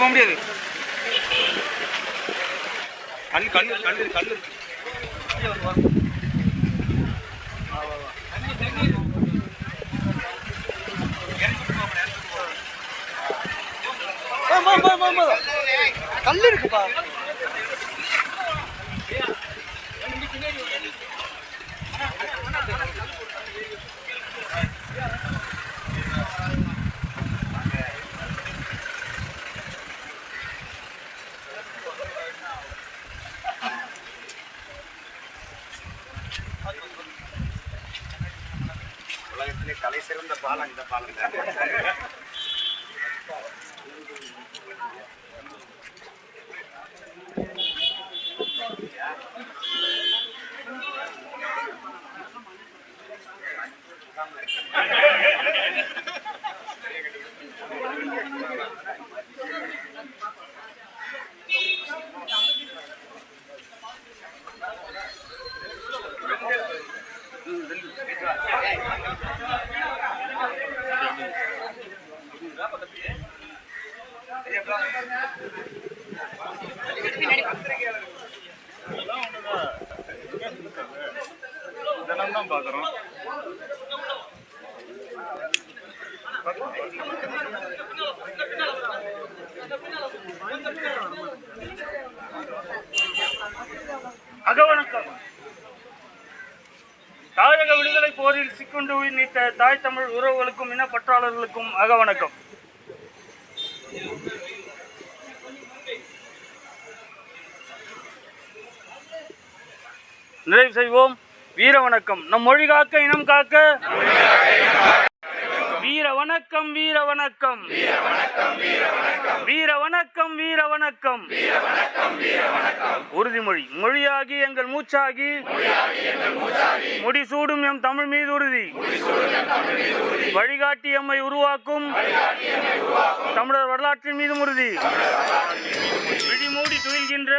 போக முடியாது. கல் கல் கல் கல் கல் இருக்குப்பா. உலகத்திலே கலை சிறந்த பாலம் இந்த பாலம். தான் தினம் தான் அகவணக்கம் தாயக விடுதலை போரில் சிக்குண்டு உயிர் நீத்த தாய் தமிழ் உறவுகளுக்கும் இனப்பற்றாளர்களுக்கும் அகவணக்கம் நிறைவு செய்வோம். வீர வணக்கம். நம் மொழி காக்க இனம் காக்க. வீர வணக்கம் வீர வணக்கம். வீர வணக்கம் வீர வணக்கம். உறுதிமொழி. மொழியாகி எங்கள் மூச்சாகி. முடிசூடும் எம் தமிழ் மீது உறுதி. வழிகாட்டி எம்மை உருவாக்கும். தமிழர் வரலாற்றின் மீதும் உறுதி. விழிமூடி துயில்கின்ற.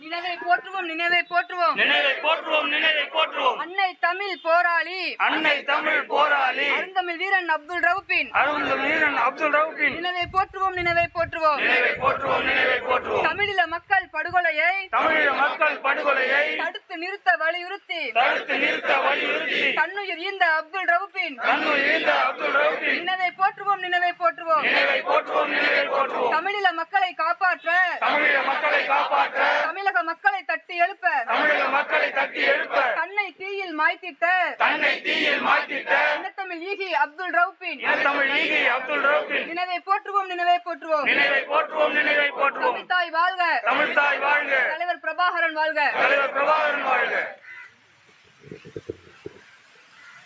நினைவை போற்றுவோம் நினைவை போற்றுவோம். நினைவை போற்றுவோம் நினைவை போற்றுவோம். அன்னை தமிழ் போராளி. அன்னை தமிழ் போராளி. அருந்தமிழ் வீரன் அப்துல் ரவுபின் அருந்த வீரன் அப்துல் ரவுபின் நினைவை போற்றுவோம் நினைவை போற்றுவோம். நினைவை போற்றுவோம் நினைவை போற்றுவோம். தமிழீழ மக்கள் படுகொலையை தமிழக மக்கள் படுகொலையை தடுத்து நிறுத்த வலியுறுத்தி. தடுத்து நிறுத்த வலியுறுத்தி. தன்னுயிர் ஈந்த அப்துல் ரவுபின் கண்ணு இழந்த அப்துல் ரவுபின் நினைவை போற்றுவோம் நினைவை போற்றுவோம். நினைவை போற்றுவோம் நினைவை போற்றுவோம். தமிழீழ மக்களை காப்பாற்ற. தமிழக மக்களை காப்பாற்ற. தட்டி எழுப்ப. தமிழக மக்களை தட்டி எழுப்ப. கண்ணை தீயில் மாய்த்திட்ட. தன்னை தீயில் மாற்றிட்ட இனத்தமிழ் ஈகி அப்துல் ரவுபின் தமிழ் ஈகை அப்துல் ரவுபின் நினைவை போற்றுவோம் நினைவை போற்றுவோம். நினைவை போற்றுவோம் நினைவை போற்றுவோம். தமிழ்தாய் வாழ்க. தமிழ் தாய் வாழ்க. தலைவர் பிரபாகரன் வாழ்க. தலைவர் பிரபாகரன் வாழ்க.